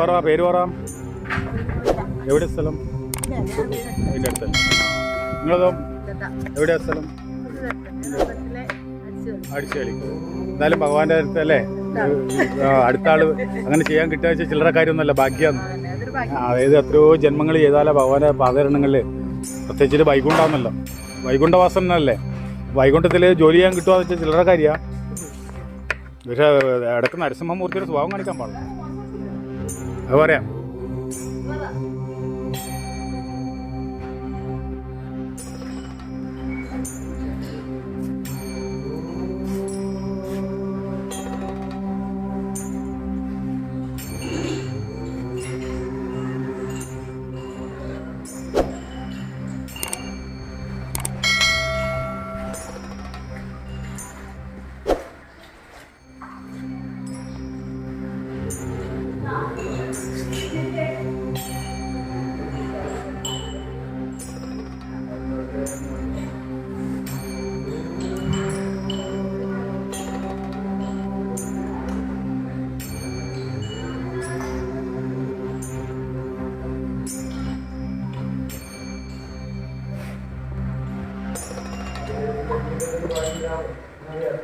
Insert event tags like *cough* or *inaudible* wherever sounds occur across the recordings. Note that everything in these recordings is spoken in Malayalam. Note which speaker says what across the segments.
Speaker 1: പറ പേര് പറ. എവിടെ സ്ഥലം? ഇതിന്റെ അടുത്ത്. നിങ്ങളതോ? എവിടെയാ സ്ഥലം? അടിച്ചുകളി. എന്നാലും ഭഗവാന്റെ അടുത്ത് അല്ലേ? അടുത്ത ആൾ അങ്ങനെ ചെയ്യാൻ വെച്ചാൽ ചില്ലറ കാര്യമൊന്നുമല്ല ഭാഗ്യമാണ് അതായത് എത്രയോ ജന്മങ്ങൾ ചെയ്താലേ ഭഗവാന്റെ പാദകരണങ്ങളിൽ പ്രത്യേകിച്ച് വൈകുണ്ഠാന്നല്ലോ. വൈകുണ്ഠവാസനല്ലേ വൈകുണ്ഠത്തിൽ ജോലി ചെയ്യാൻ കിട്ടുക വെച്ചാൽ ചില്ലറ ഇടയ്ക്ക് നരസിംഹമൂർത്തിയുടെ സ്വഭാവം കാണിക്കാൻ പാടില്ല. പറയാം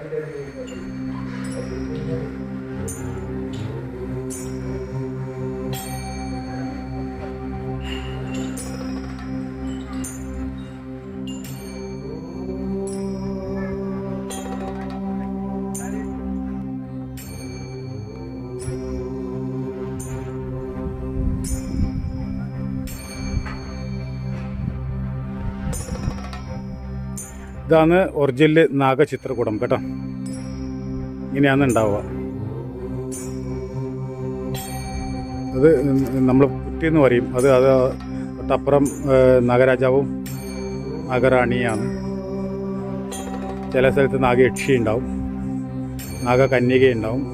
Speaker 1: 기다리고 있는 거죠. ഇതാണ് ഒറിജിനൽ നാഗചിത്രകൂടം കേട്ടോ. ഇങ്ങനെയാണ് ഉണ്ടാവുക. അത് നമ്മൾ കുറ്റി എന്ന് പറയും. അത് അത് തൊട്ടപ്പുറം നാഗരാജാവും നാഗറാണിയാണ്. ചില സ്ഥലത്ത് നാഗയക്ഷി ഉണ്ടാവും നാഗകന്യക ഉണ്ടാവും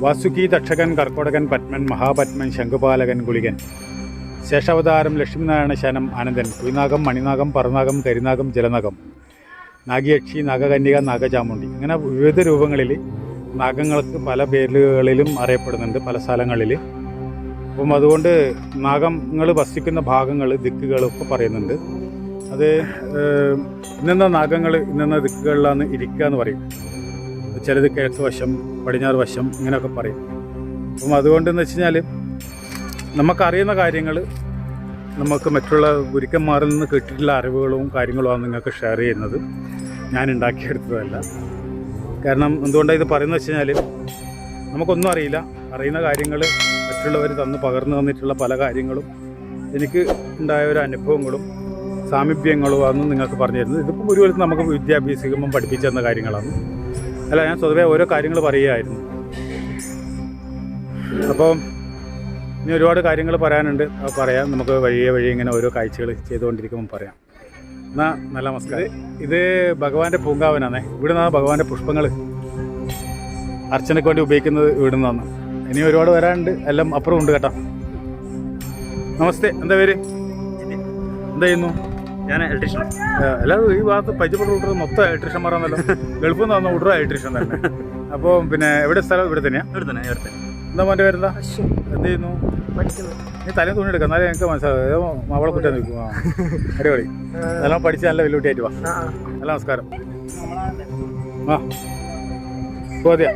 Speaker 1: വാസുകി തക്ഷകൻ കർക്കോടകൻ പത്മൻ മഹാപത്മൻ ശംഖുപാലകൻ ഗുളികൻ. ശേഷാവതാരം ലക്ഷ്മിനാരായണ ശനം ആനന്ദൻ. കുയിനാഗം മണിനാഗം പറനാഗം കരിനാഗം ജലനാഗം. നാഗയക്ഷി നാഗകന്യക നാഗചാമുണ്ടി അങ്ങനെ വിവിധ രൂപങ്ങളിൽ നാഗങ്ങൾക്ക് പല പേരുകളിലും അറിയപ്പെടുന്നുണ്ട് പല സ്ഥലങ്ങളിൽ. അപ്പം അതുകൊണ്ട് നാഗങ്ങൾ വസിക്കുന്ന ഭാഗങ്ങൾ ദിക്കുകളൊക്കെ പറയുന്നുണ്ട്. അത് ഇന്ന നാഗങ്ങൾ ഇന്നെന്ന ദിക്കുകളിലാണ് ഇരിക്കുക എന്ന് പറയും. ചിലത് കിഴക്ക് വശം പടിഞ്ഞാറ് വശം ഇങ്ങനെയൊക്കെ പറയും. അപ്പം അതുകൊണ്ടെന്ന് വെച്ച് കഴിഞ്ഞാൽ നമുക്കറിയുന്ന കാര്യങ്ങൾ നമുക്ക് മറ്റുള്ള ഗുരുക്കന്മാരിൽ നിന്ന് കിട്ടിയിട്ടുള്ള അറിവുകളും കാര്യങ്ങളുമാണ് നിങ്ങൾക്ക് ഷെയർ ചെയ്യുന്നത്. ഞാൻ ഉണ്ടാക്കിയെടുത്തതല്ല. കാരണം എന്തുകൊണ്ടാണ് ഇത് പറയുന്നത് വെച്ച് കഴിഞ്ഞാൽ നമുക്കൊന്നും അറിയില്ല. അറിയുന്ന കാര്യങ്ങൾ മറ്റുള്ളവർ തന്ന് പകർന്നു തന്നിട്ടുള്ള പല കാര്യങ്ങളും എനിക്ക് ഉണ്ടായ ഒരു അനുഭവങ്ങളും സാമീപ്യങ്ങളും ആണ് നിങ്ങൾക്ക് പറഞ്ഞു തരുന്നത്. ഇതിപ്പം ഒരു വിധത്തിൽ നമുക്ക് വിദ്യാഭ്യാസിക്കുമ്പം പഠിപ്പിച്ചു തന്ന കാര്യങ്ങളാണ്. അല്ല ഞാൻ സ്വതവേ ഓരോ കാര്യങ്ങൾ പറയുകയായിരുന്നു. അപ്പോൾ ഇനി ഒരുപാട് കാര്യങ്ങൾ പറയാനുണ്ട്. പറയാം. നമുക്ക് വഴിയെ വഴി ഇങ്ങനെ ഓരോ കാഴ്ചകൾ ചെയ്തുകൊണ്ടിരിക്കുമ്പോൾ പറയാം. എന്നാ നല്ല നമസ്കാരം. ഇത് ഭഗവാന്റെ പൂങ്കാവനാണേ. ഇവിടെ നിന്നാണ് ഭഗവാന്റെ പുഷ്പങ്ങൾ അർച്ചനയ്ക്ക് വേണ്ടി ഉപയോഗിക്കുന്നത് ഇവിടെ നിന്നാണ് ഇനി ഒരുപാട് വരാനുണ്ട്. എല്ലാം അപ്പുറം ഉണ്ട് കേട്ടോ. നമസ്തേ. എന്താ പേര്? എന്താ ചെയ്യുന്നു?
Speaker 2: ഞാൻ ഇലക്ട്രീഷ്യൻ
Speaker 1: എല്ലാവരും ഈ ഭാഗത്ത് പരിചയപ്പെട്ട കൂട്ടർ മൊത്തം ഇലക്ട്രീഷ്യന്മാരാണല്ലോ ഗൾഫിൽ നിന്ന് വന്ന കൂട്ടർ ഇലക്ട്രീഷ്യൻ തന്നെ. *laughs* അപ്പോൾ പിന്നെ എവിടെ സ്ഥലം? ഇവിടെ തന്നെയാണ്
Speaker 2: ഇവിടെ തന്നെ ഇവിടെ തന്നെ.
Speaker 1: എന്താ മോന്റെ പേരെന്താ? എന്ത് ചെയ്യുന്നു?
Speaker 2: പഠിക്കുന്നു.
Speaker 1: നീ തലേ തുണി എടുക്കാം എന്നാലേ എനിക്ക് മനസ്സിലാവും മവളെ കുറ്റാൻ നിൽക്കും ആ അടിപൊളി. എല്ലാം പഠിച്ച് നല്ല വെല്ലുവിട്ടിയായിട്ട് വാ. നല്ല നമസ്കാരം. ആ പോതിയാ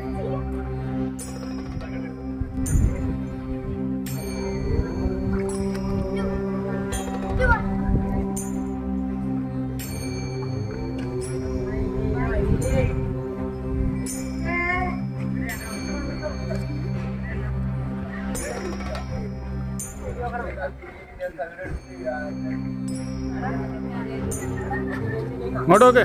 Speaker 1: ഇങ്ങോട്ടോക്കെ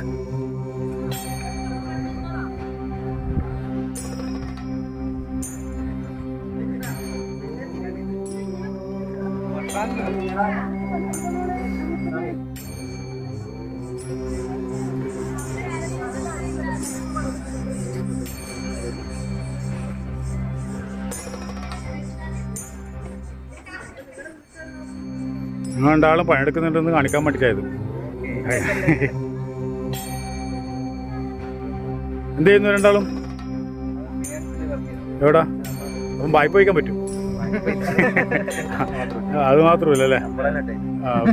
Speaker 1: നിങ്ങൾ രണ്ടാളും പണിയെടുക്കുന്നുണ്ടെന്ന് കാണിക്കാൻ വേണ്ടിയിട്ടായത് എന്ത് ചെയ്യുന്നു രണ്ടാളും? എവിടാ? അപ്പം വായ്പ വയ്ക്കാൻ പറ്റും. അത് മാത്രമല്ല അല്ലേ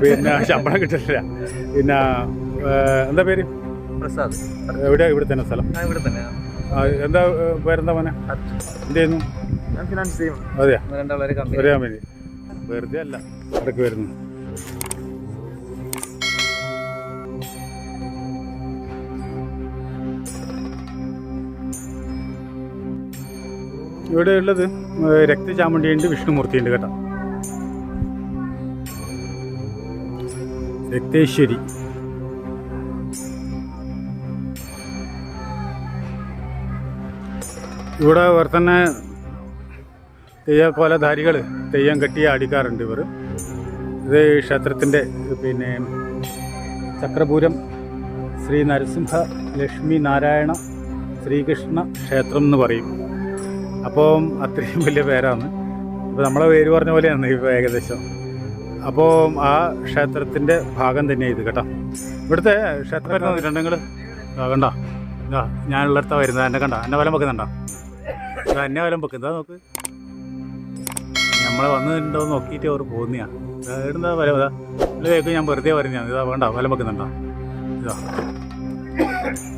Speaker 1: പിന്നെ ശമ്പളം കിട്ടില്ല പിന്നെ എന്താ പേര്?
Speaker 2: പ്രസാദ്.
Speaker 1: എവിടെയാ? ഇവിടെ തന്നെ സ്ഥലം.
Speaker 2: ഇവിടെ തന്നെ.
Speaker 1: എന്താ പേരെന്താ മോനെ? എന്ത് ചെയ്യുന്നു? അതെയാ? അറിയാൻ വെറുതെ അല്ല ഇടയ്ക്ക് വരുന്നു. ഇവിടെ ഉള്ളത് രക്തചാമുണ്ടിയുണ്ട് വിഷ്ണുമൂർത്തിയുണ്ട് കേട്ടോ. രക്തേശ്വരി. ഇവിടെ ഇവർ തന്നെ തെയ്യക്കോലധാരികൾ തെയ്യം കെട്ടി അടിക്കാറുണ്ട് ഇവർ. ഇത് ക്ഷേത്രത്തിന്റെ പിന്നെ ചക്രപൂരം ശ്രീ നരസിംഹ ലക്ഷ്മി നാരായണ ശ്രീകൃഷ്ണ ക്ഷേത്രം എന്ന് പറയും. അപ്പം അത്രയും വലിയ പേരാണ്. അപ്പോൾ നമ്മളെ പേര് പറഞ്ഞ പോലെയാണ് ഇപ്പോൾ ഏകദേശം. അപ്പോൾ ആ ക്ഷേത്രത്തിന്റെ ഭാഗം തന്നെയാണ് ഇത് കേട്ടോ. ഇവിടുത്തെ ക്ഷേത്രം വരുന്നത് രണ്ടെങ്കിൽ കണ്ട? ഇതാ ഞാനുള്ളിടത്താണ് വരുന്നത്. എന്നെ കണ്ട? എന്നെ വലം വെക്കുന്നുണ്ടോ? എന്നെ വലം വെക്കുന്നതാ നോക്ക്? നമ്മളെ വന്നിട്ടുണ്ടോ നോക്കിയിട്ട് അവർ പോകുന്നതാണ് ഇടുന്ന വല ഇതാ. ഞാൻ വെറുതെ പറഞ്ഞാണ് ഇതാ വേണ്ട വലം വെക്കുന്നുണ്ടോ? ഇതാ.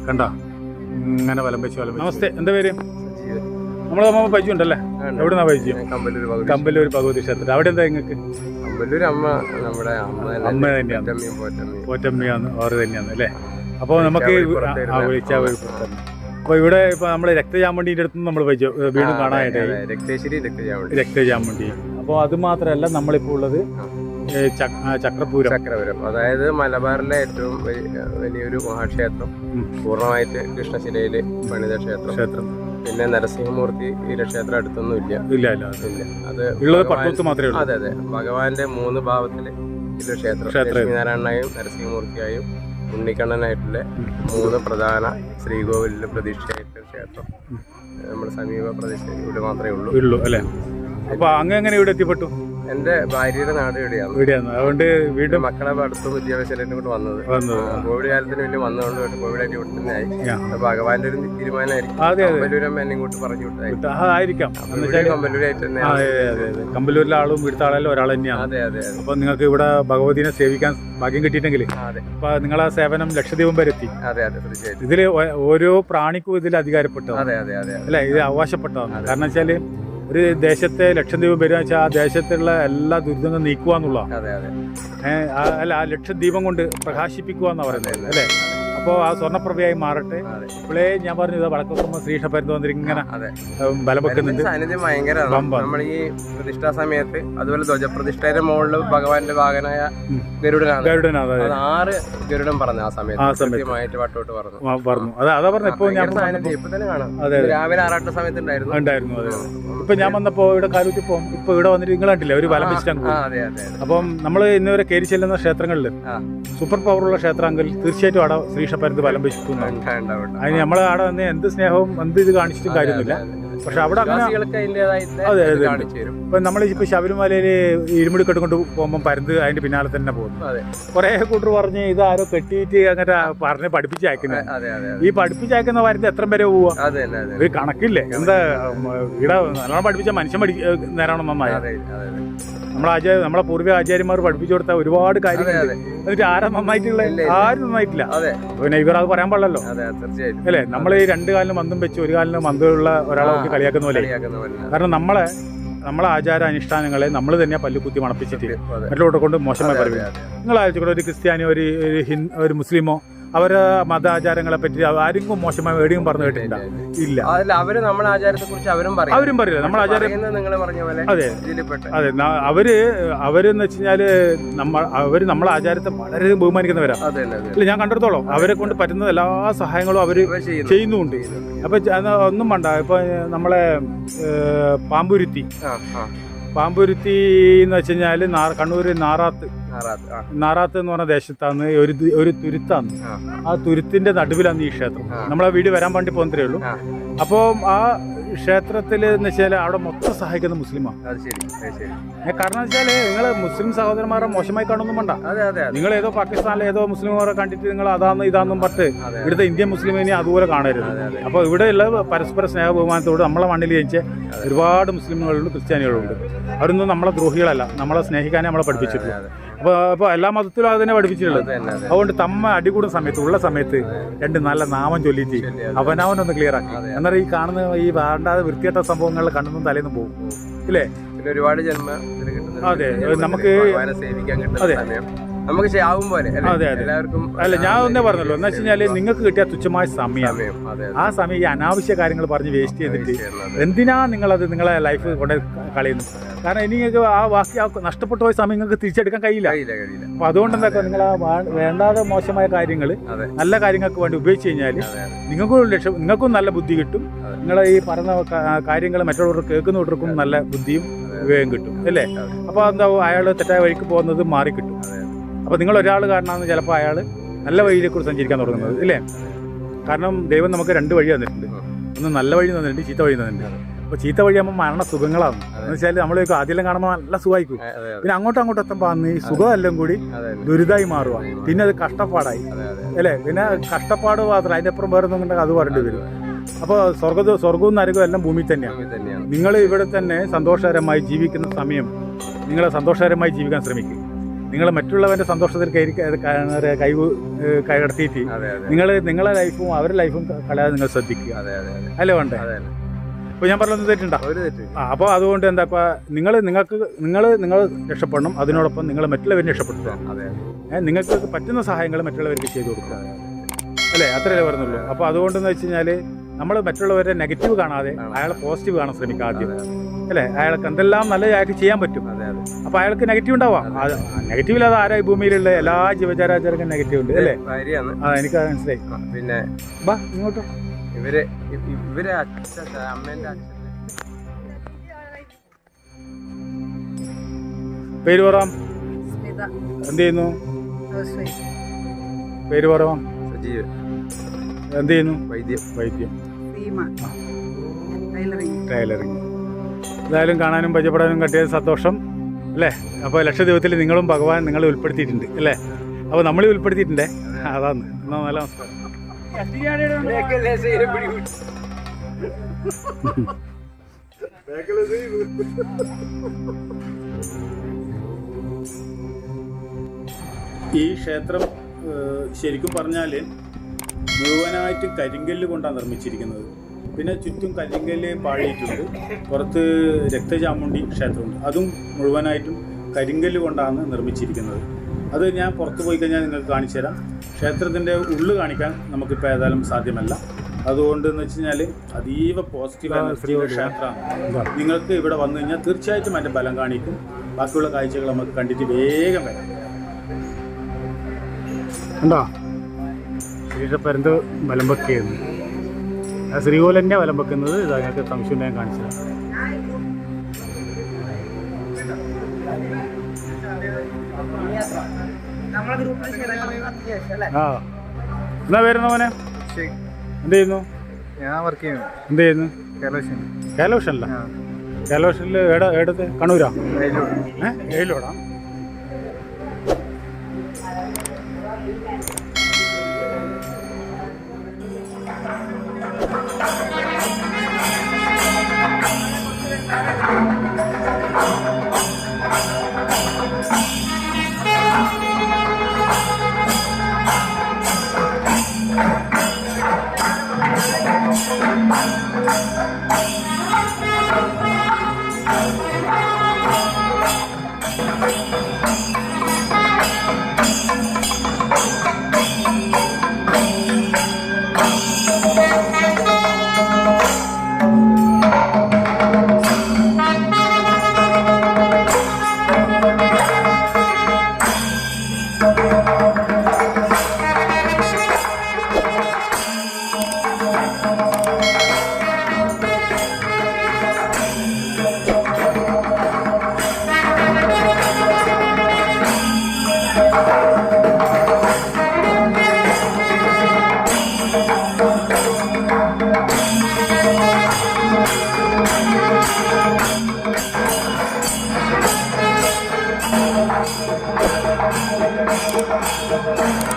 Speaker 1: കണ്ട? ഇങ്ങനെ വലം വെച്ച് വലം നമസ്തേ. എന്താ പേര്? നമ്മളെ അമ്മ പരിചയം ഉണ്ടല്ലേ? എവിടെ നിന്നാ ബൈജു
Speaker 2: കമ്പല്ലൂർ
Speaker 1: ഭഗവതി ക്ഷേത്രത്തിൽ. അവിടെ എന്താ നിങ്ങൾക്ക്?
Speaker 2: കമ്പല്ലൂർ അമ്മ നമ്മുടെ അമ്മ
Speaker 1: തന്നെയാണ്.
Speaker 2: പോറ്റമ്മയും പോറ്റമ്മയും.
Speaker 1: പോറ്റമ്മയാണ് അവർ തന്നെയാണ് അല്ലേ? അപ്പോൾ നമുക്ക്
Speaker 2: വിളിച്ചാൽ
Speaker 1: അപ്പോൾ ഇവിടെ ഇപ്പോൾ നമ്മൾ രക്തചാമണ്ടിന്റെ അടുത്ത് നമ്മൾ പരിചയം വീണ്ടും കാണാനായിട്ട്
Speaker 2: രക്തേശ്വരി രക്തചാവണ്ടി
Speaker 1: രക്തചാമണ്ടി അപ്പോൾ അത് മാത്രമല്ല നമ്മളിപ്പോൾ ഉള്ളത് ചക്രപൂരം.
Speaker 2: ചക്രപുരം. അതായത് മലബാറിലെ ഏറ്റവും വലിയ- വലിയൊരു മഹാക്ഷേത്രം. പൂർണമായിട്ട് കൃഷ്ണശിലയിലെ പണിത ക്ഷേത്രം.
Speaker 1: ക്ഷേത്രം.
Speaker 2: പിന്നെ നരസിംഹമൂർത്തി ഈ ക്ഷേത്രം അടുത്തൊന്നും ഇല്ല.
Speaker 1: ഇല്ല ഇല്ല അത്
Speaker 2: ഇല്ല. അത്
Speaker 1: ഉള്ളത് പട്ടണത്ത് മാത്രമേ ഉള്ളൂ.
Speaker 2: അതെ അതെ. ഭഗവാന്റെ മൂന്ന് ഭാവത്തിൽ ഇത് ക്ഷേത്രം ലക്ഷ്മിനാരായണനായും നരസിംഹമൂർത്തിയായും ഉണ്ണിക്കണ്ണനായിട്ടുള്ള മൂന്ന് പ്രധാന ശ്രീകോവിലിലെ പ്രതിഷ്ഠയായിട്ടുള്ള ക്ഷേത്രം. നമ്മുടെ സമീപ പ്രദേശത്ത് ഇവിടെ മാത്രമേ ഉള്ളൂ.
Speaker 1: ഉള്ളൂ അല്ലേ? അപ്പോൾ അങ്ങനെ എങ്ങനെ ഇവിടെ എത്തിപ്പെട്ടു?
Speaker 2: എന്റെ ഭാര്യയുടെ നാട് ഇവിടെയാണ്.
Speaker 1: ഇവിടെയാണ്. അതുകൊണ്ട് വീണ്ടും
Speaker 2: മക്കളെ അടുത്തും വിദ്യാഭ്യാസത്തിലും കൊണ്ട് വന്നത്. കോവിഡ് കാലത്തിന് വേണ്ടി വന്നതുകൊണ്ട് കോവിഡ് ആയിട്ട് ഇവിടെ തന്നെ ആയി ഭഗവാന്റെ ഒരു തീരുമാനമായിരിക്കും.
Speaker 1: അതെ
Speaker 2: എന്നെ ഇങ്ങോട്ട് പറഞ്ഞു തന്നെ
Speaker 1: അതെ ആളും ഇവിടുത്തെ ആളല്ല ഒരാൾ തന്നെയാണ്.
Speaker 2: അതെ അതെ
Speaker 1: അപ്പോൾ നിങ്ങൾക്ക് ഇവിടെ ഭഗവതിനെ സേവിക്കാൻ ഭാഗ്യം കിട്ടിയിട്ടെങ്കിൽ അപ്പൊ നിങ്ങളെ സേവനം ലക്ഷദ്വീപം വരെ എത്തി.
Speaker 2: അതെ അതെ തീർച്ചയായിട്ടും.
Speaker 1: ഇതിൽ ഓരോ പ്രാണിക്കും ഇതിൽ അധികാരപ്പെട്ടു
Speaker 2: അതെ അതെ അതെ
Speaker 1: അല്ലേ? ഇത് അവകാശപ്പെട്ടതാണ് കാരണം വെച്ചാൽ ഒരു ദേശത്തെ ലക്ഷദ്വീപം വരിക വെച്ചാൽ ആ ദേശത്തുള്ള എല്ലാ ദുരിതങ്ങളും നീക്കുക എന്നുള്ളതാണ്
Speaker 2: അതെ. അതെ
Speaker 1: അല്ല ആ ലക്ഷദ്വീപം കൊണ്ട് പ്രകാശിപ്പിക്കുക എന്നാ പറയുന്നത് അല്ലേ? അപ്പോൾ ആ സ്വർണപ്രഭയായി മാറട്ടെ. ഇപ്പോഴേ ഞാൻ പറഞ്ഞു ഇത് വടക്കൊക്കുമ്പോൾ ശ്രീഷ വന്നിട്ട് ഇങ്ങനെ ബലം വെക്കുന്നുണ്ട്
Speaker 2: സാന്നിധ്യം
Speaker 1: ഭയങ്കര
Speaker 2: നമ്മൾ ഈ പ്രതിഷ്ഠാ സമയത്ത് അതുപോലെ ധ്വജപ്രതിഷ്ഠയുടെ മുകളിൽ ഭഗവാന്റെ
Speaker 1: ഭാഗനായ.
Speaker 2: ഗരുഡനാണ്.
Speaker 1: ഗരുഡനാഥ
Speaker 2: ആറ് ഗരുഡൻ പറഞ്ഞു ആ സമയത്ത്
Speaker 1: ആ സമയത്ത്.
Speaker 2: വട്ടോട്ട് പറഞ്ഞു.
Speaker 1: പറഞ്ഞു. അതാ അതാ പറഞ്ഞു ഞാൻ
Speaker 2: ഇപ്പൊ
Speaker 1: അതെ
Speaker 2: രാവിലെ ആറാട്ട സമയത്ത് ഉണ്ടായിരുന്നു
Speaker 1: ഉണ്ടായിരുന്നു അതെ. ഇപ്പൊ ഞാൻ വന്നപ്പോ ഇവിടെ കാലൂറ്റി പോകും. ഇപ്പൊ ഇവിടെ വന്നിട്ട് നിങ്ങൾ കണ്ടില്ല ഒരു വല വെച്ചിട്ട്
Speaker 2: ആ, അതെ അതെ അതെ.
Speaker 1: അപ്പം നമ്മൾ ഇന്നുവരെ കയറി ചെല്ലുന്ന ക്ഷേത്രങ്ങളിൽ സൂപ്പർ പവറുള്ള ക്ഷേത്രമെങ്കിൽ തീർച്ചയായിട്ടും അവിടെ ശ്രീഷപ്പരത്ത് വലം
Speaker 2: ഉണ്ടാവും.
Speaker 1: അതിന് നമ്മളെ അവിടെ വന്ന് എന്ത് സ്നേഹവും എന്ത് ഇത് കാണിച്ചിട്ടും കാര്യമൊന്നുമില്ല. പക്ഷെ അവിടെ അങ്ങനെ അതെ, അതെ. ഇപ്പൊ നമ്മൾ ഇപ്പൊ ശബരിമലയിൽ ഇരുമുടി കെട്ടുകൊണ്ട് പോകുമ്പോൾ പരുന്ത് അതിന്റെ പിന്നാലെ തന്നെ പോകുന്നു. കുറെ കൂട്ടർ പറഞ്ഞ് ഇത് ആരോ കെട്ടിയിട്ട് അങ്ങനെ പറഞ്ഞ് പഠിപ്പിച്ച് അയക്കുന്നത്
Speaker 2: അതെ അതെ അതെ.
Speaker 1: ഈ പഠിപ്പിച്ച് അയക്കുന്ന പരന്ത് എത്ര
Speaker 2: പേരെ പോവാ?
Speaker 1: ഒരു കണക്കില്ലേ? എന്താ ഇവിടെ നല്ലോണം പഠിപ്പിച്ച മനുഷ്യൻ പഠി നേരാണ് നമ്മളെ ആചാര്യ നമ്മളെ പൂർവ ആചാര്യന്മാർ പഠിപ്പിച്ചു കൊടുത്ത ഒരുപാട്
Speaker 2: കാര്യങ്ങളുണ്ട്.
Speaker 1: എന്നിട്ട് ആരാ നന്നായിട്ടുള്ള. ആരും നന്നായിട്ടില്ല. പിന്നെ ഇവർ അത് പറയാൻ പാടില്ലല്ലോ. അല്ലേ? നമ്മൾ ഈ രണ്ട് കാലിന് മന്ദം വെച്ച് ഒരു കാലിന് മന്ദമുള്ള ഒരാളെ. നോക്കി കളിയാക്കുന്ന പോലെ. കാരണം നമ്മളെ നമ്മളെ ആചാര അനുഷ്ഠാനങ്ങളെ നമ്മൾ തന്നെ പല്ലുകുത്തി മണപ്പിച്ചിട്ട് മറ്റുള്ളവരെ കൊണ്ട് മോശമായി
Speaker 2: പറയുക
Speaker 1: പറയും. നിങ്ങൾ ആലോചിക്കട്ടെ ഒരു ക്രിസ്ത്യാനി ഒരു ഹിന്ദു ഒരു മുസ്ലിമോ അവരെ മതാചാരങ്ങളെ പറ്റി ആരെങ്കിലും മോശമായി എവിടെയും പറഞ്ഞു കേട്ടിട്ടില്ല ഇല്ല.
Speaker 2: അതല്ല അവർ നമ്മുടെ ആചാരത്തെ കുറിച്ച് അവരും പറയും
Speaker 1: അവരും പറയില്ല. നമ്മുടെ ആചാരം
Speaker 2: നിങ്ങൾ പറഞ്ഞ പോലെ
Speaker 1: അതെ. അതെ. അവർ അവരെന്ന് വെച്ച് കഴിഞ്ഞാൽ നമ്മൾ അവർ നമ്മളെ ആചാരത്തെ വളരെ ബഹുമാനിക്കുന്നവരാ. ഇല്ല ഞാൻ കണ്ടിടത്തോളം അവരെ കൊണ്ട് പറ്റുന്ന എല്ലാ സഹായങ്ങളും അവർ
Speaker 2: ചെയ്യുന്നുണ്ട്. ചെയ്യുന്നു
Speaker 1: അപ്പൊ ഒന്നും വേണ്ട. ഇപ്പൊ നമ്മളെ പാമ്പുരുത്തി. പാമ്പുരുത്തി എന്ന് വെച്ച് കഴിഞ്ഞാൽ കണ്ണൂര് നാറാത്ത്. നാറാത്ത് എന്ന് പറഞ്ഞ ദേശത്താണ് ഒരു ഒരു തുരുത്താണ്.
Speaker 2: ആ.
Speaker 1: തുരുത്തിന്റെ നടുവിലാണ് ഈ ക്ഷേത്രം. നമ്മളെ വീട് വരാൻ വേണ്ടി പോകുന്നതേ ഉള്ളൂ. അപ്പോൾ ആ ക്ഷേത്രത്തിൽ എന്ന് വെച്ചാൽ അവിടെ മൊത്തം സഹായിക്കുന്ന മുസ്ലിമാണ് കാരണം വെച്ചാൽ നിങ്ങൾ മുസ്ലിം സഹോദരന്മാരെ മോശമായി കാണുന്നു വേണ്ട. നിങ്ങൾ ഏതോ പാകിസ്ഥാനിലെ ഏതോ മുസ്ലിംമാരെ കണ്ടിട്ട് നിങ്ങൾ അതാന്ന് ഇതാന്നും
Speaker 2: പറഞ്ഞ്.
Speaker 1: ഇവിടുത്തെ ഇന്ത്യൻ മുസ്ലിമിനെ അതുപോലെ കാണരുത്. അപ്പോൾ ഇവിടെയുള്ള പരസ്പര സ്നേഹ ബഹുമാനത്തോട് നമ്മളെ മണ്ണിൽ ജനിച്ച ഒരുപാട് മുസ്ലിമുകളുണ്ട് ക്രിസ്ത്യാനികളുണ്ട്. അവരൊന്നും നമ്മളെ ദ്രോഹികളല്ല. നമ്മളെ സ്നേഹിക്കാനേ നമ്മളെ പഠിപ്പിച്ചിട്ടുള്ളൂ. അപ്പോൾ അപ്പോൾ എല്ലാ മതത്തിലും
Speaker 2: അത് തന്നെ പഠിപ്പിച്ചിട്ടുള്ളത്.
Speaker 1: അതുകൊണ്ട് തമ്മ അടികൂടുന്ന സമയത്ത് ഉള്ള സമയത്ത് രണ്ട് നല്ല നാമം ചൊല്ലിയിട്ട് അവനവനൊന്ന് ക്ലിയർ ആക്കി. എന്നാൽ ഈ കാണുന്ന ഈ വേണ്ടാതെ വൃത്തികെട്ട സംഭവങ്ങൾ കണ്ണൊന്നും തലേന്ന് പോകും. ഇല്ലേ?
Speaker 2: പിന്നെ ഒരുപാട് ജന്മ.
Speaker 1: അതെ, നമുക്ക് അതെ.
Speaker 2: നമുക്ക് ചെയ്യാവും പോലെ
Speaker 1: അതെ, അതെ.
Speaker 2: എല്ലാവർക്കും
Speaker 1: അല്ല ഞാൻ ഒന്നേ പറഞ്ഞല്ലോ. എന്ന് വെച്ചാൽ നിങ്ങൾക്ക് കിട്ടിയ തുച്ഛമായ സമയം. ആ സമയം ഈ അനാവശ്യ കാര്യങ്ങൾ പറഞ്ഞ് വേസ്റ്റ് ചെയ്തിട്ട്. എന്തിനാ നിങ്ങളത് നിങ്ങളെ ലൈഫ് കൊണ്ട് കളയുന്നു കാരണം ഇനി നിങ്ങൾക്ക് ആ ബാക്കി ആ നഷ്ടപ്പെട്ടു പോയ സമയം നിങ്ങൾക്ക് തിരിച്ചെടുക്കാൻ കഴിയില്ല. അപ്പൊ അതുകൊണ്ട് എന്താ നിങ്ങൾ ആ വേണ്ടാതെ മോശമായ കാര്യങ്ങൾ നല്ല കാര്യങ്ങൾക്ക് വേണ്ടി ഉപയോഗിച്ച് കഴിഞ്ഞാൽ നിങ്ങൾക്കും ലക്ഷ്യം നിങ്ങൾക്കും നല്ല ബുദ്ധി കിട്ടും. നിങ്ങളെ ഈ പറഞ്ഞ കാര്യങ്ങൾ മറ്റുള്ളവർക്ക് കേൾക്കുന്നവർക്കും നല്ല ബുദ്ധിയും വിവേകം കിട്ടും അല്ലേ?
Speaker 2: അപ്പൊ
Speaker 1: അപ്പോൾ എന്താ അയാൾ തെറ്റായ വഴിക്ക് പോകുന്നത് മാറി കിട്ടും അപ്പോൾ നിങ്ങൾ ഒരാൾ കാരണമാണ് ചിലപ്പോൾ അയാൾ നല്ല വഴിയിലേക്ക് സഞ്ചരിക്കാൻ തുടങ്ങുന്നത് ഇല്ലേ? കാരണം ദൈവം നമുക്ക് രണ്ട് വഴി തന്നിട്ടുണ്ട്. ഒന്ന് നല്ല വഴി തന്നിട്ടുണ്ട് ചീത്ത വഴി തന്നിട്ടുണ്ട്. അപ്പോൾ ചീത്ത വഴിയാകുമ്പോൾ മരണ സുഖങ്ങളാണ്. എന്ന് വെച്ചാൽ നമ്മൾ ആദ്യം കാണുമ്പോൾ നല്ല സുഖമായിരിക്കും.
Speaker 2: അതെ
Speaker 1: പിന്നെ അങ്ങോട്ടും അങ്ങോട്ടും എത്തുമ്പോൾ അന്ന് ഈ സുഖമെല്ലാം കൂടി ദുരിതമായി മാറുക പിന്നെ അത് കഷ്ടപ്പാടായി. അല്ലേ? പിന്നെ കഷ്ടപ്പാട് മാത്രം അതിന്റെ അപ്പുറം വേറെ ഒന്നും അത് പറയേണ്ടി വരും. അപ്പോൾ സ്വർഗ സ്വർഗവും നരകവും എല്ലാം
Speaker 2: ഭൂമി തന്നെയാണ്.
Speaker 1: നിങ്ങൾ ഇവിടെ തന്നെ സന്തോഷകരമായി ജീവിക്കുന്ന സമയം നിങ്ങളെ സന്തോഷകരമായി ജീവിക്കാൻ ശ്രമിക്കുക നിങ്ങൾ മറ്റുള്ളവന്റെ സന്തോഷത്തിൽ കൈ കൈ കൈകടത്തിയിട്ട് നിങ്ങൾ നിങ്ങളെ ലൈഫും അവരുടെ ലൈഫും കളയാതെ നിങ്ങൾ ശ്രദ്ധിക്കുക. അല്ലേ വേണ്ടേ? അപ്പോൾ ഞാൻ പറഞ്ഞത് തെറ്റുണ്ടോ? ആ അപ്പോൾ അതുകൊണ്ട് എന്താ നിങ്ങൾ നിങ്ങൾക്ക് നിങ്ങൾ നിങ്ങൾ രക്ഷപ്പെടണം അതിനോടൊപ്പം നിങ്ങൾ മറ്റുള്ളവരെ രക്ഷപ്പെടുത്തുക. ഏ, നിങ്ങൾക്ക് പറ്റുന്ന സഹായങ്ങൾ മറ്റുള്ളവർക്ക് ചെയ്തു കൊടുക്കുക. അല്ലേ? അത്രയല്ലേ പറഞ്ഞുള്ളൂ. അപ്പോൾ അതുകൊണ്ടെന്ന് വെച്ച് കഴിഞ്ഞാൽ നമ്മൾ മറ്റുള്ളവരെ നെഗറ്റീവ് കാണാതെ അയാളെ പോസിറ്റീവ് കാണാൻ ശ്രമിക്കുക ആദ്യം. അല്ലേ? അയാൾക്ക് എന്തെല്ലാം നല്ല അയാൾക്ക് ചെയ്യാൻ പറ്റും.
Speaker 2: അതെ അതെ.
Speaker 1: അപ്പോൾ അയാൾക്ക് നെഗറ്റീവ് ഉണ്ടാവാം. നെഗറ്റീവ് ഇല്ലാതെ ആരാ ഈ ഭൂമിയിലുള്ള എല്ലാ ജീവചാരാചാരക്കും നെഗറ്റീവ് ഉണ്ട് അല്ലേ? ആ എനിക്ക് മനസ്സിലായി.
Speaker 2: പിന്നെ
Speaker 1: ബാ ഇങ്ങോട്ട്.
Speaker 2: ഇവർ ഇ- ഇ- അച്ഛൻ അമ്മേന്റെ അച്ഛൻ
Speaker 1: പേര് പറയാം
Speaker 3: സ്മിത.
Speaker 1: എന്ത് ചെയ്യുന്നു? പേര് പറയാം
Speaker 2: സജീവ്.
Speaker 1: എന്ത് ചെയ്യുന്നു?
Speaker 2: വൈദ്യം.
Speaker 1: വൈദ്യം.
Speaker 3: സീമ ടൈലറിങ്.
Speaker 1: ടൈലറിങ്. എന്തായാലും കാണാനും പരിചയപ്പെടാനും കട്ടിയ സന്തോഷം അല്ലേ? അപ്പോൾ ലക്ഷദ്വീപത്തിൽ നിങ്ങളും ഭഗവാൻ നിങ്ങളെ ഉൾപ്പെടുത്തിയിട്ടുണ്ട് അല്ലേ? അപ്പോൾ നമ്മളെ ഉൾപ്പെടുത്തിയിട്ടുണ്ടേ. അതാണ്. എന്നാ നല്ല നമസ്കാരം ഈ ക്ഷേത്രം ശരിക്കും പറഞ്ഞാൽ മുഴുവനായിട്ട് കരിങ്കല്ല് കൊണ്ടാണ് നിർമ്മിച്ചിരിക്കുന്നത്. പിന്നെ ചുറ്റും കരിങ്കല്ല് പാഴിയിട്ടുണ്ട് പുറത്ത് രക്തചാമുണ്ടി ക്ഷേത്രമുണ്ട്. അതും മുഴുവനായിട്ടും കരിങ്കല്ല് കൊണ്ടാണ് നിർമ്മിച്ചിരിക്കുന്നത്. അത് ഞാൻ പുറത്ത് പോയി കഴിഞ്ഞാൽ നിങ്ങൾക്ക് കാണിച്ചു തരാം. ക്ഷേത്രത്തിന്റെ ഉള്ളു കാണിക്കാൻ നമുക്കിപ്പോൾ ഏതായാലും സാധ്യമല്ല. അതുകൊണ്ട് എന്ന് വെച്ച് കഴിഞ്ഞാൽ അതീവ പോസിറ്റീവ് എനർജിയുള്ള ക്ഷേത്രമാണ്. നിങ്ങൾക്ക് ഇവിടെ വന്നു കഴിഞ്ഞാൽ തീർച്ചയായിട്ടും അതിന്റെ ബലം കാണിക്കും. ബാക്കിയുള്ള കാഴ്ചകൾ നമുക്ക് കണ്ടിട്ട് വേഗം വരാം. ഉണ്ടോ പരന്ത് ബലം വെക്കുന്നു ആ ശ്രീകോല തന്നെ വലം വെക്കുന്നത് ഇത് ഞങ്ങൾക്ക് സംശയം ഞാൻ കാണിച്ചത് ആ എന്നാ വരുന്നവനെ എന്ത് ചെയ്യുന്നു?
Speaker 2: ഞാൻ വർക്ക് ചെയ്യുന്നു.
Speaker 1: എന്ത് ചെയ്യുന്നു?
Speaker 2: കേലോഷൻ
Speaker 1: കേലോഷനല്ല കേലോഷനിൽ ഏടാ ഏടത്ത്? കണ്ണൂരാ? ഏ ഏലോടാ
Speaker 3: 頑張れ。